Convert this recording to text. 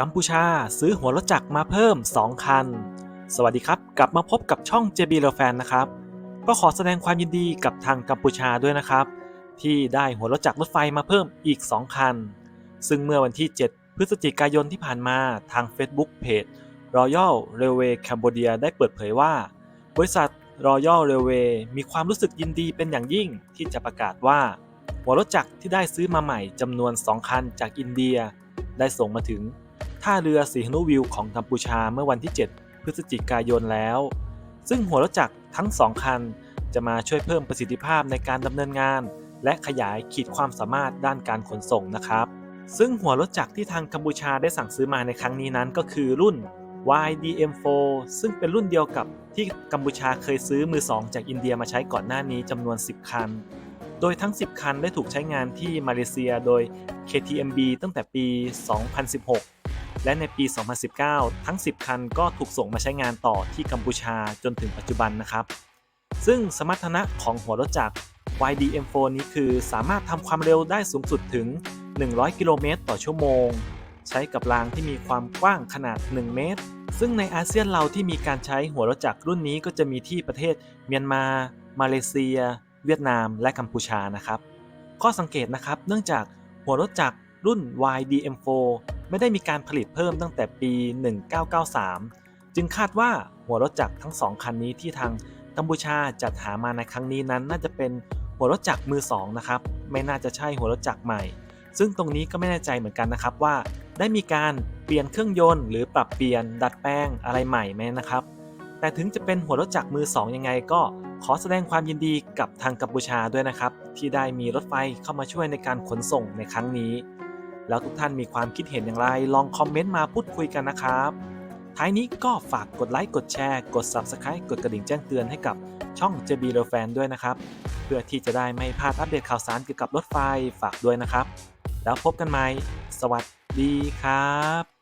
กัมพูชาซื้อหัวรถจักรมาเพิ่ม 2 คัน สวัสดีครับ กลับมาพบกับช่อง JB r e f a n นะครับ ก็ขอแสดงความยินดีกับทางกัมพูชาด้วยนะครับ ที่ได้หัวรถจักรรถไฟมาเพิ่มอีก 2 คัน ซึ่งเมื่อวันที่ 7 พฤศจิกายนที่ผ่านมาทาง Facebook Page Royal Railway Cambodia ได้เปิดเผยว่า บริษัท Royal Railway มีความรู้สึกยินดีเป็นอย่างยิ่งที่จะประกาศว่า หัวรถจักรที่ได้ซื้อมาใหม่จำนวน 2 คันจากอินเดีย ได้ส่งมาถึง ท่าเรือสีหนุวิวของกัมพูชาเมื่อวันที่ 7 พฤศจิกายนแล้ว ซึ่งหัวรถจักรทั้ง 2 คัน จะมาช่วยเพิ่มประสิทธิภาพในการดำเนินงาน และขยายขีดความสามารถด้านการขนส่งนะครับ ซึ่งหัวรถจักรที่ทางกัมพูชาได้สั่งซื้อมาในครั้งนี้นั้นก็คือรุ่น YDM4 ซึ่งเป็นรุ่นเดียวกับที่กัมพูชาเคยซื้อมือ2จากอินเดียมาใช้ก่อนหน้านี้จำนวน 10 คัน โดยทั้ง 10 คันได้ถูกใช้งานที่มาเลเซียโดย KTMB ตั้งแต่ปี 2016 และในปี 2019 ทั้ง 10 คันก็ถูกส่งมาใช้งานต่อที่กัมพูชาจนถึงปัจจุบันนะครับ ซึ่งสมรรถนะของหัวรถจักร YDM4 นี้คือสามารถทำความเร็วได้สูงสุดถึง 100 กิโลเมตรต่อชั่วโมง ใช้กับรางที่มีความกว้างขนาด 1 เมตร ซึ่งในอาเซียนเราที่มีการใช้หัวรถจักรรุ่นนี้ก็จะมีที่ประเทศเมียนมา มาเลเซีย เวียดนาม และกัมพูชานะครับ ข้อสังเกตนะครับ เนื่องจากหัวรถจักรรุ่น YDM4 ไม่ได้มีการผลิตเพิ่มตั้งแต่ปี 1993 จึงคาดว่าหัวรถจักรทั้งสองคันนี้ที่ทางกัมพูชาจัดหามาในครั้งนี้นั้น น่าจะเป็นหัวรถจักรมือสองนะครับ ไม่น่าจะใช่หัวรถจักรใหม่ ซึ่งตรงนี้ก็ไม่แน่ใจเหมือนกันนะครับว่า ได้มีการเปลี่ยนเครื่องยนต์หรือปรับเปลี่ยนดัดแปลงอะไรใหม่ไหมนะครับ แต่ถึงจะเป็นหัวรถจักรมือสองยังไงก็ขอแสดงความยินดีกับทางกัมพูชาด้วยนะครับ ที่ได้มีรถไฟเข้ามาช่วยในการขนส่งในครั้งนี้ แล้วทุกท่านมีความคิดเห็นอย่างไร ลองคอมเมนต์มาพูดคุยกันนะครับ ท้ายนี้ก็ฝากกดไลค์ กดแชร์ กด Subscribe กดกระดิ่งแจ้งเตือนให้กับช่อง JB r e f a n ด้วยนะครับ เพื่อที่จะได้ไม่พลาดอัปเดตข่าวสารเกี่ยวกับรถไฟฝากด้วยนะครับ แล้วพบกันใหม่ สวัสดีครับ